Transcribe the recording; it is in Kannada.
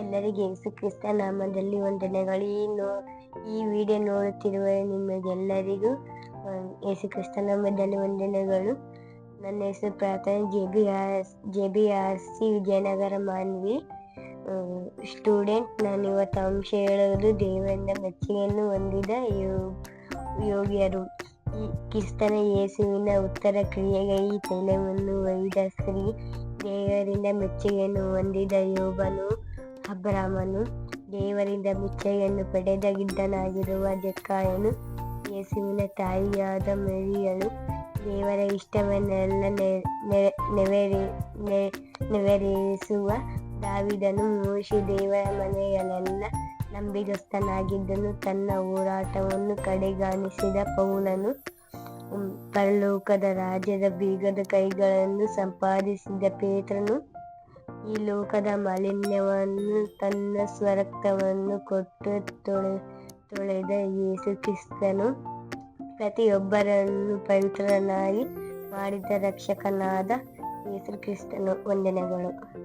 ಎಲ್ಲರಿಗೆ ಯೇಸು ಕ್ರಿಸ್ತ ನಾಮದಲ್ಲಿ ವಂದನೆಗಳು. ಈ ನೋ ಈ ವಿಡಿಯೋ ನೋಡುತ್ತಿರುವ ನಿಮಗೆಲ್ಲರಿಗೂ ಯೇಸು ಕ್ರಿಸ್ತ ನಾಮದಲ್ಲಿ ವಂದನೆಗಳು. ನನ್ನ ಹೆಸರು Prarthana J B R J B R C Vijayanagara Manvi. Student, ನಾನು ಇವತ್ತು ಅಂಶ ಹೇಳುವುದು ದೇವರಿಂದ ಮೆಚ್ಚುಗೆಯನ್ನು ಹೊಂದಿದ ಯೋಗ ಯೋಗ್ಯರು. ಈ ಕ್ರಿಸ್ತನ ಯೇಸುವಿನ ಉತ್ತರ ಕ್ರಿಯೆಗೆ ಈ ತೈಲವನ್ನು ಒಯ್ದ ಸ್ತ್ರೀ ದೇವರಿಂದ ಮೆಚ್ಚುಗೆಯನ್ನು ಹೊಂದಿದ ಯೋಬನು. ಅಬ್ರಾಮನು ದೇವರಿಂದ ಮೆಚ್ಚುಗೆಯನ್ನು ಪಡೆದ ಗಿಡ್ಡನಾಗಿರುವ ಜಕ್ಕಾಯನು ಯೇಸುವಿನ ತಾಯಿಯಾದ ಮರಿಯಳು ದೇವರ ಇಷ್ಟವನ್ನೆಲ್ಲ ನೆ- ನೆ- ನೆರವೇ ನೆ- ನೆರವೇರಿಸುವ ದಾವಿದನು ಮೋಶಿ ದೇವರ ಮನೆಯಲ್ಲೆಲ್ಲ ನಂಬಿಗಸ್ತನಾಗಿದ್ದನು. ತನ್ನ ಹೋರಾಟವನ್ನು ಕಡೆಗಾಣಿಸಿದ ಪೌಲನು ಪರಲೋಕದ ರಾಜ್ಯದ ಬೀಗದ ಕೈಗಳನ್ನು ಸಂಪಾದಿಸಿದ ಪೇತ್ರನು ಈ ಲೋಕದ ಮಾಲಿನ್ಯವನ್ನು ತನ್ನ ಸ್ವರಕ್ತವನ್ನು ಕೊಟ್ಟು ತೊಳೆ, ತೊಳೆದ ಯೇಸು ಕ್ರಿಸ್ತನು ಪ್ರತಿಯೊಬ್ಬರನ್ನು ಪವಿತ್ರನಾಗಿ ಮಾಡಿದ ರಕ್ಷಕನಾದ ಯೇಸು ಕ್ರಿಸ್ತನು, ವಂದನೆಗಳು.